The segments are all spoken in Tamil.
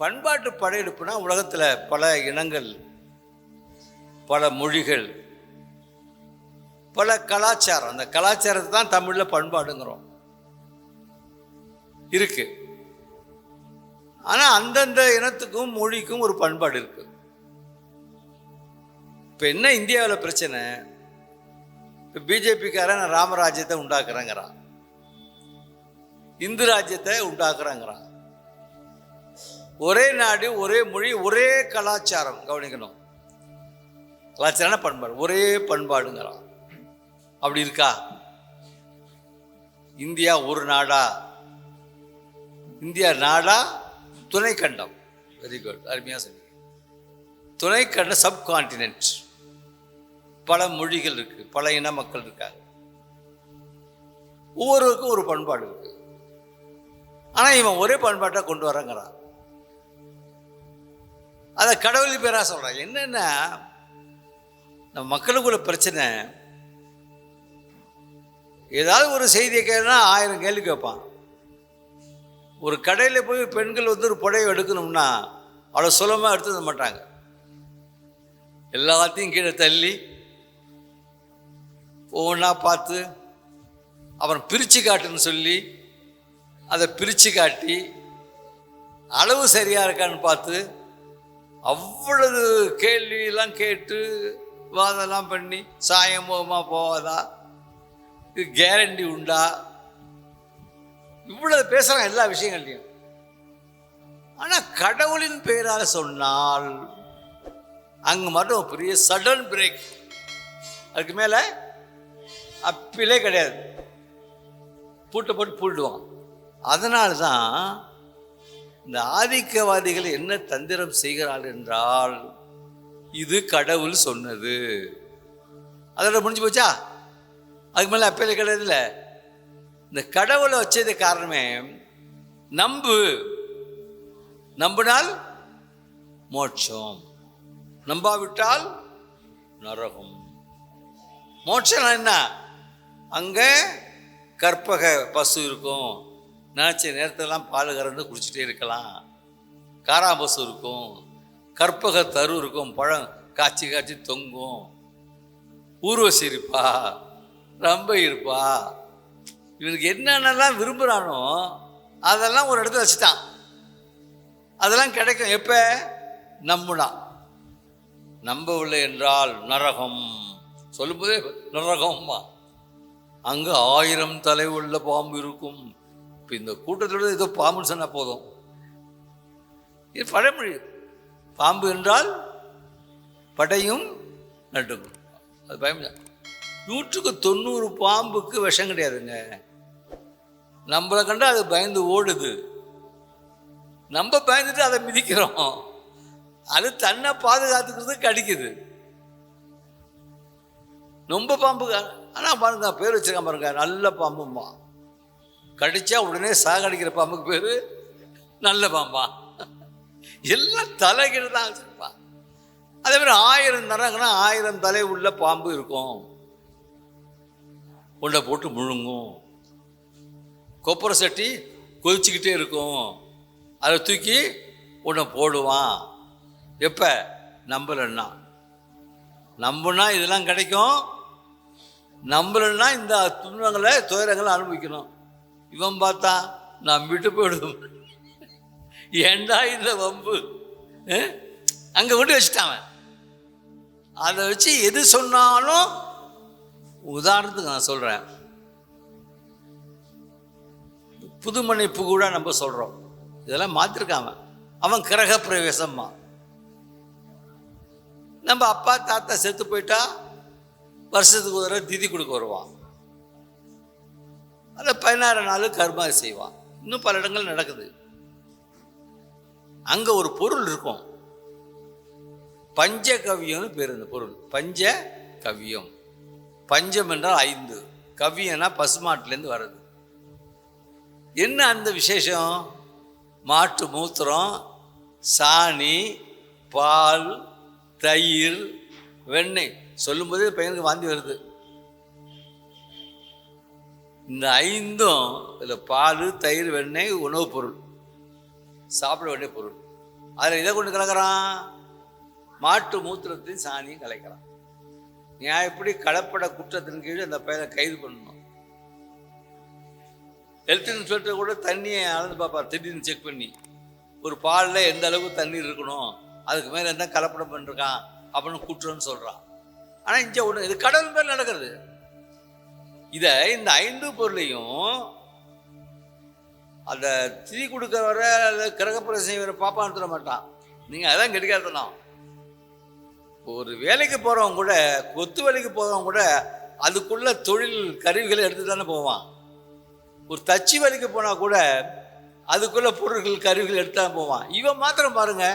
பண்பாட்டு படையெடுப்புனா உலகத்தில் பல இனங்கள் பல மொழிகள் பல கலாச்சாரம். அந்த கலாச்சாரத்தை தான் தமிழில் பண்பாடுங்கிறோம். இருக்கு. ஆனால் அந்தந்த இனத்துக்கும் மொழிக்கும் ஒரு பண்பாடு இருக்கு. இப்போ என்ன இந்தியாவில் பிரச்சனை? இப்போ பிஜேபிக்காரன் ராமராஜ்யத்தை உண்டாக்குறேங்கிறான். இந்து ராஜ்யத்தை உண்டாக்குறேங்கிறான். ஒரே நாடு ஒரே மொழி ஒரே கலாச்சாரம். கவனிக்கணும். கலாச்சாரம் பண்பாடு. ஒரே பண்பாடுங்கிறான். அப்படி இருக்கா? இந்தியா ஒரு நாடா? இந்தியா நாடா? துணைக்கண்டம். வெரி குட் அருமையாக சொன்னீங்க. சப் சப்கான்டினென்ட் பல மொழிகள் இருக்கு. பல இன மக்கள் இருக்காங்க. ஒவ்வொருவருக்கும் ஒரு பண்பாடு இருக்கு. ஆனால் இவன் ஒரே பண்பாட்டை கொண்டு வரங்கிறான். அதை கடவுள் பேரா சொல்கிறாங்க என்னென்னா நம்ம மக்களுக்குள்ள பிரச்சனை ஏதாவது ஒரு செய்தியை கேட்டா ஆயிரம் கேள்வி கேட்பான். ஒரு கடையில் போய் பெண்கள் வந்து ஒரு புடவை எடுக்கணும்னா அவ்வளோ சுலபமாக எடுத்துக்க மாட்டாங்க. எல்லாத்தையும் கீழே தள்ளி ஒவ்வொன்றா பார்த்து அப்புறம் பிரித்து காட்டுன்னு சொல்லி அதை பிரித்து காட்டி அளவு சரியாக இருக்கான்னு பார்த்து அவ்வளவு கேள்வியெல்லாம் கேட்டு வாதெல்லாம் பண்ணி சாயம் போகமா போகாதா? இது கேரண்டி உண்டா? இவ்வளவு பேசுகிறாங்க எல்லா விஷயங்கள்லையும். ஆனால் கடவுளின் பெயராக சொன்னால் அங்கே மட்டும் பெரிய சடன் பிரேக் அதுக்கு மேலே அப்பிலே கிடையாது. பூட்டை போட்டு பூட்டுவான் அதனால தான் இந்த ஆதிக்கவாதிகள் என்ன தந்திரம் செய்கிறாள் என்றால் இது கடவுள் சொன்னது. அதோட முடிஞ்சு போச்சா? அதுக்கு மேலே அப்பேல கிடையாதுல்ல இந்த கடவுளை வச்சது காரணமே நம்பு. நம்பினால் மோட்சம். நம்பாவிட்டால் நரகம். மோட்சம் என்ன? அங்கே கற்பக பசு இருக்கும். நினச்ச நேரத்திலலாம் பால் கறந்து குடிச்சிட்டே இருக்கலாம். காராபசு இருக்கும். கற்பக தரு இருக்கும். பழம் காய்ச்சி காய்ச்சி தொங்கும். ஊர்வசி இருப்பா. ரொம்ப இருப்பா. இவனுக்கு என்னென்னலாம் விரும்புகிறானோ அதெல்லாம் ஒரு இடத்துல வச்சுட்டான். அதெல்லாம் கிடைக்கும். எப்போ? நம்புனா நம்பவில்லை என்றால் நரகம். சொல்லும்போதே நரகம்மா. அங்கே ஆயிரம் தலை உள்ள பாம்பு இருக்கும். இப்போ இந்த கூட்டத்தோட ஏதோ பாம்புன்னு சொன்னால் போதும். இது பழமொழி. பாம்பு என்றால் படையும் நட்டுக்கும் அது பயம் நூற்றுக்கு தொண்ணூறு பாம்புக்கு விஷம் கிடையாதுங்க. நம்மளை கண்டா அது பயந்து ஓடுது. நம்ம பயந்துட்டு அதை மிதிக்கிறோம். அது தன்னை பாதுகாத்துக்கிறது கடிக்குது ரொம்ப பாம்பு ஆனால் பாருங்க பேர் வச்சிருக்கான் பாருங்க நல்ல பாம்புமா கடிச்சா உடனே சாகடிக்கிற பாம்புக்கு பேர் நல்ல பாம்பா. எல்லாம் தலைகள் தான் வச்சிருப்பான் அதே மாதிரி ஆயிரம் தரங்கன்னா ஆயிரம் தலை உள்ள பாம்பு இருக்கும். உண்டை போட்டு முழுங்கும். கொப்பரை சட்டி கொதிச்சுக்கிட்டே இருக்கும். அதை தூக்கி உன்னை போடுவான். எப்போ? நம்பலன்னா. நம்புனா இதெல்லாம் கிடைக்கும். நம்பலன்னா இந்த துன்பங்களை துயரங்களை அனுபவிக்கணும். இவன் பார்த்தா நான் விட்டு போயிடுவோம் ஏண்டா இந்த வம்பு? அங்கே விட்டு வச்சுட்டான் அவன். அதை வச்சு எது சொன்னாலும் உதாரணத்துக்கு நான் சொல்கிறேன் புதுமணிப்பு கூட நம்ம சொல்கிறோம் இதெல்லாம் மாற்றிருக்காம அவன் கிரக பிரவேசம்மா. நம்ம அப்பா தாத்தா செத்து போயிட்டா வருஷத்துக்கு ஒரு தடவை திதி கொடுக்க வருவான். அதை பதினாறு நாள் கர்மா செய்வான். இன்னும் பல இடங்கள் நடக்குது. அங்கே ஒரு பொருள் இருக்கும். பஞ்ச கவியம்னு பேர் இந்த பொருள். பஞ்ச கவியம் பஞ்சம் என்றால் ஐந்து. கவியம்னா பசுமாட்டிலேருந்து வர்றது. என்ன அந்த விசேஷம்? மாட்டு மூத்திரம் சாணி பால் தயிர் வெண்ணெய். சொல்லும்போதே பையனுக்கு வாந்தி வருது. இந்த ஐந்தும் இதில் பால் தயிர் வெண்ணெய் உணவுப் பொருள். சாப்பிட வேண்டிய பொருள். அதில் இதை கொண்டு கலக்கிறான்? மாட்டு மூத்திரத்தையும் சாணியும் கலைக்கிறான். நான் எப்படி கலப்பட குற்றத்தின் கீழ் அந்த பையனை கைது பண்ணணும்? ஹெல்த் இன்ஸ்பெக்டர் கூட தண்ணியை அளந்து பார்ப்பார். திடீர்னு செக் பண்ணி. ஒரு பாலில் எந்த அளவுக்கு தண்ணீர் இருக்கணும்? அதுக்கு மேலே என்ன கலப்படம் பண்ணிருக்கான்? அப்படின்னு குற்றம்னு சொல்கிறான் ஆனால் இங்கே ஒன்று இது கடல் மேல் நடக்கிறது. இதை இந்த ஐந்து பொருளையும் அந்த திரி கொடுக்கறவர அல்லது கிரகப்புறம் செய்வரை பாப்பான்னு சொல்ல மாட்டான். நீங்கள் அதான் கெடுக்காதலாம் ஒரு வேலைக்கு போகிறவங்க கூட கொத்து வேலைக்கு போகிறவங்க கூட அதுக்குள்ள தொழில் கருவிகளை எடுத்து தானே போவான். ஒரு தச்சு வேலைக்கு போனால் கூட அதுக்குள்ள பொருட்கள் கருவிகள் எடுத்து தான் போவான். இவன் மாத்திரம் பாருங்க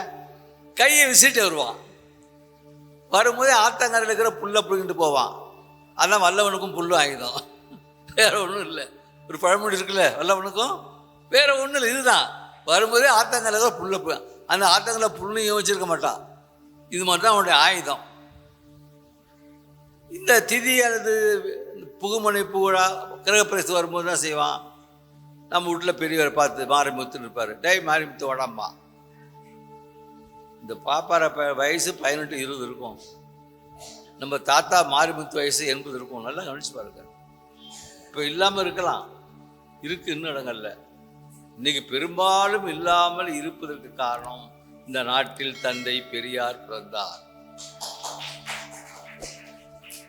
கையை விசிட்டு வருவான். வரும்போதே ஆத்தங்கரையில் இருக்கிற புல்லை பிடிங்கிட்டு போவான். அதான் வல்லவனுக்கும் புல்லும் ஆயுதம். வேற ஒன்றும் இல்லை. ஒரு பழமொழி இருக்குல்ல வல்லவனுக்கும்? வேற ஒன்றும் இல்லை இதுதான். வரும்போதே ஆத்தங்கலை தான் புல்ல அந்த ஆத்தங்கலை புல்லையும் வச்சிருக்க மாட்டான் இது மட்டும் தான் அவனுடைய ஆயுதம். இந்த திதி அல்லது புகுமனை புகழா கிரகப்பிரசு வரும்போது தான் செய்வான்? நம்ம வீட்டில் பெரியவரை பார்த்து மாரிமுத்துன்னு இருப்பார் டேய் மாரிமுத்து உடம்பா இந்த பாப்பார ப- வயசு பதினெட்டு இருபது இருக்கும். நம்ம தாத்தா மாரிமுத்து வயசு எண்பது இருக்கும். நல்லா கவனிச்சு பாருங்க. இப்போ இல்லாமல் இருக்கலாம். இருக்கு இன்னும் இடங்கள்ல. இன்னைக்கு பெரும்பாலும் இல்லாமல் இருப்பதற்கு காரணம் இந்த நாட்டில் தந்தை பெரியார் பிறந்தார்.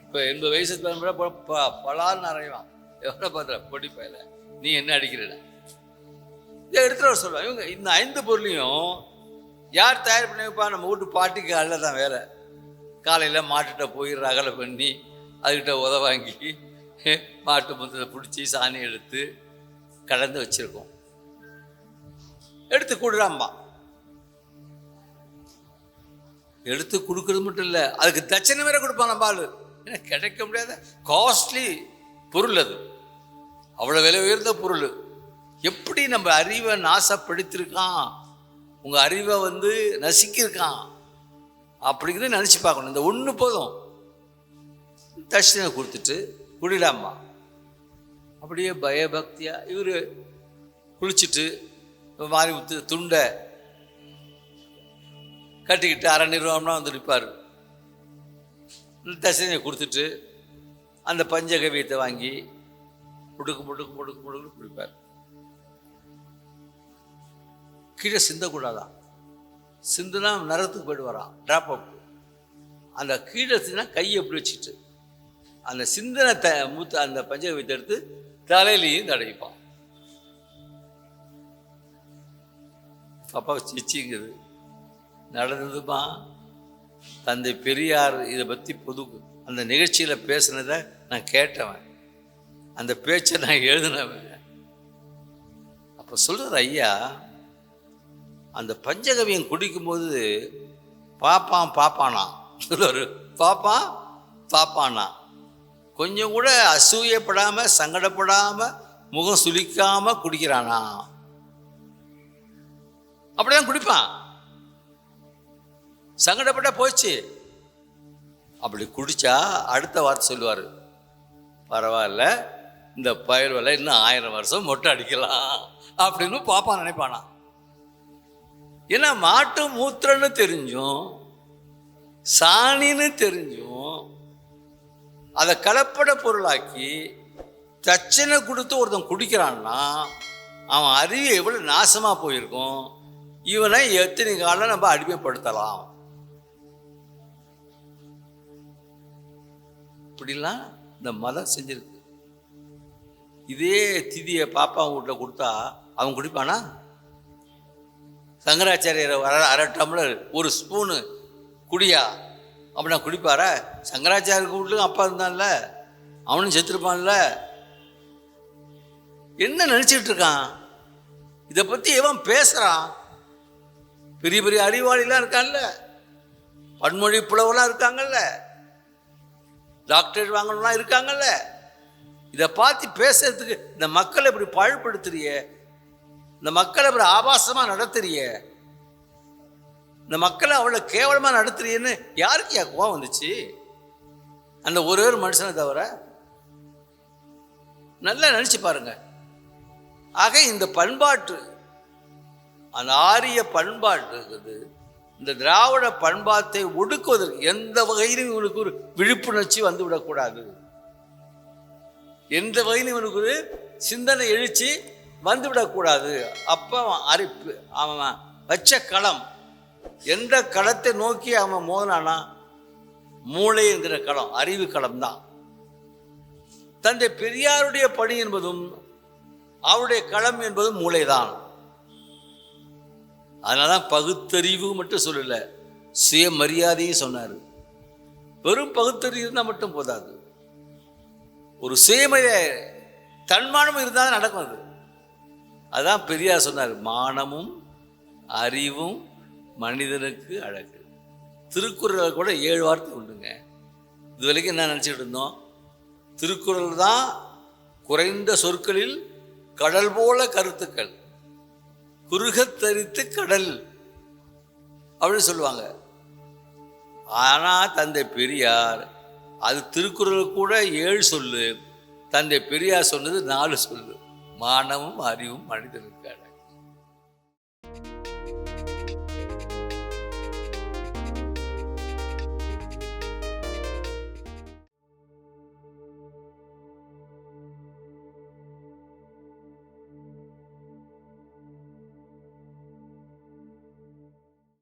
இப்போ எண்பது வயசு பலான்னு அறையலாம் எவ்வளோ பார்த்துற பொடி பயில. நீ என்ன அடிக்கிறட இதை எடுத்துகிட்டு வர சொல்லுவேன் இவங்க இந்த ஐந்து பொருளையும் யார் தயார் பண்ணி வைப்பா நம்ம வீட்டு பாட்டிக்கு அல்ல தான் வேலை. காலையில் மாட்டுகிட்ட போய் ரகலை பண்ணி அதுக்கிட்ட உத வாங்கி மாட்டு முந்தத்தை பிடிச்சி சாணி எடுத்து கலந்து வச்சுருக்கோம். எடுத்து கொடுறாம்மா. எடுத்து கொடுக்குறது மட்டும் இல்லை அதுக்கு தட்சணை வேற கொடுப்பான் பால். ஏன்னா கிடைக்க முடியாத காஸ்ட்லி பொருள் அது. அவ்வளோ விலை உயர்ந்த பொருள். எப்படி நம்ம அறிவை நாசப்படுத்திருக்கான்? உங்கள் அறிவை வந்து நசுக்கியிருக்கான். அப்படிங்கிறத நினச்சி பார்க்கணும். இந்த ஒன்று போதும். தட்சிணை கொடுத்துட்டு குடிடாமா அப்படியே பயபக்தியாக இவர் குளிச்சுட்டு மாறி ஊத்து துண்டை கட்டிக்கிட்டு அரை நிர்வாகம்னா வந்து நிற்பார். தட்சிணையை கொடுத்துட்டு அந்த பஞ்சகவியத்தை வாங்கி முடுக்கு முடுக்கு முடுக்கு முடுக்கு குடிப்பார். கீழே சிந்தக்கூடாதான். சிந்துனா நரத்துக்கு வரான். ட்ராப் அப் அந்த கீழே சிந்தினா கையை எப்படி வச்சுட்டு அந்த சிந்தனை த மூத்த அந்த பஞ்சகவியத்தை எடுத்து தலையிலையும் தடவிப்பான். அப்பா சிச்சிங்குது நடந்ததுமா? தந்தை பெரியார் இதை பற்றி பொது அந்த நிகழ்ச்சியில் பேசுனதை நான் கேட்டவன். அந்த பேச்சை நான் எழுதினவன். அப்போ சொல்கிறார் ஐயா அந்த பஞ்சகவியம் குடிக்கும்போது பாப்பான்? பாப்பானா சொல்லுவார் பாப்பான் பாப்பானா? கொஞ்சம் கூட அசூயப்படாமல் சங்கடப்படாமல் முகம் சுளிக்காமல் குடிக்கிறானா? அப்படிதான் குடிப்பான். சங்கடப்பட்டா போச்சு. அப்படி குடிச்சா அடுத்த வார்த்தை சொல்லுவார். பரவாயில்ல இந்த பயிர் விலை இன்னும் ஆயிரம் வருஷம் மொட்டை அடிக்கலாம் அப்படின்னு பாப்பான் நினைப்பானா? ஏன்னா மாட்டு மூத்திரன்னு தெரிஞ்சும் சாணின்னு தெரிஞ்சும் அதை கலப்பட பொருளாக்கி தட்சணை கொடுத்து ஒருத்தன் குடிக்கிறான்னா அவன் அறிவு எவ்வளோ நாசமாக போயிருக்கும்? இவனை எத்தனை காலம் நம்ம அடிமைப்படுத்தலாம்? இப்படிலாம் இந்த மதம் செஞ்சிருக்கு. இதே திதியை பாப்பா வீட்டில் கொடுத்தா அவன் குடிப்பானா? சங்கராச்சாரியர் அரை அரை டம்ளர் ஒரு ஸ்பூனு குடியா. அப்படின்னா குடிப்பாரா? சங்கராச்சாரியருக்கு வீட்லையும் அப்பா இருந்தான்ல. அவனும் செத்துருப்பான்ல. என்ன நினச்சிட்டு இருக்கான்? இதை பற்றி எவன் பேசுகிறான் பெரிய பெரிய அறிவாளிலாம் இருக்கான்ல. பன்மொழி புலவெல்லாம் இருக்காங்கல்ல. டாக்டரேட் வாங்கணும்லாம் இருக்காங்கல்ல. இதை பார்த்து பேசுறதுக்கு இந்த மக்களை இப்படி பாழ்படுத்துறிய. இந்த மக்களை இப்படி ஆபாசமாக நடத்துறிய? இந்த மக்களை அவ்வளோ கேவலமாக நடத்துறியன்னு யாருக்கு யா கோவம் வந்துச்சு? அந்த ஒரே ஒரு மனுஷனை தவிர நல்லா நினச்சி பாருங்க. ஆக இந்த பண்பாட்டு அந்த ஆரிய பண்பாட்டு இருக்குது. இந்த திராவிட பண்பாட்டை ஒடுக்குவதற்கு எந்த வகையிலும் இவனுக்கு ஒரு விழிப்புணர்ச்சி வந்து விடக்கூடாது. எந்த வகையிலும் இவனுக்கு ஒரு சிந்தனை எழுச்சி வந்துவிடக்கூடாது. அப்போ அவன் அரிப்பு. அவன் வச்ச களம். எந்த களத்தை நோக்கி அவன் மோதினானா மூளை என்கிற களம் அறிவு களம் தான் தந்தை பெரியாருடைய பணி என்பதும் அவருடைய களம் என்பதும் மூளைதான். அதனால தான் பகுத்தறிவு மட்டும் சொல்லல சுயமரியாதையும் சொன்னார். வெறும் பகுத்தறிவு இருந்தால் மட்டும் போதாது. ஒரு சுயமரியாதை தன்மானமும் இருந்தால் தான் நடக்கும் அது. அதான் பெரியார் சொன்னார் மானமும் அறிவும் மனிதனுக்கு அழகு. திருக்குறள் கூட ஏழு வார்த்தை உண்டுங்க. இது வரைக்கும் என்ன நினச்சிட்டு இருந்தோம்? திருக்குறள் தான் குறைந்த சொற்களில் கடல் போல கருத்துக்கள். குறுகத்தரித்து கடல் அப்படின்னு சொல்லுவாங்க. ஆனால் தந்தை பெரியார் அது திருக்குறள் கூட ஏழு சொல்லு. தந்தை பெரியார் சொன்னது நாலு சொல்லு. மானமும் அறிவும் மனிதனுக்கு அழகு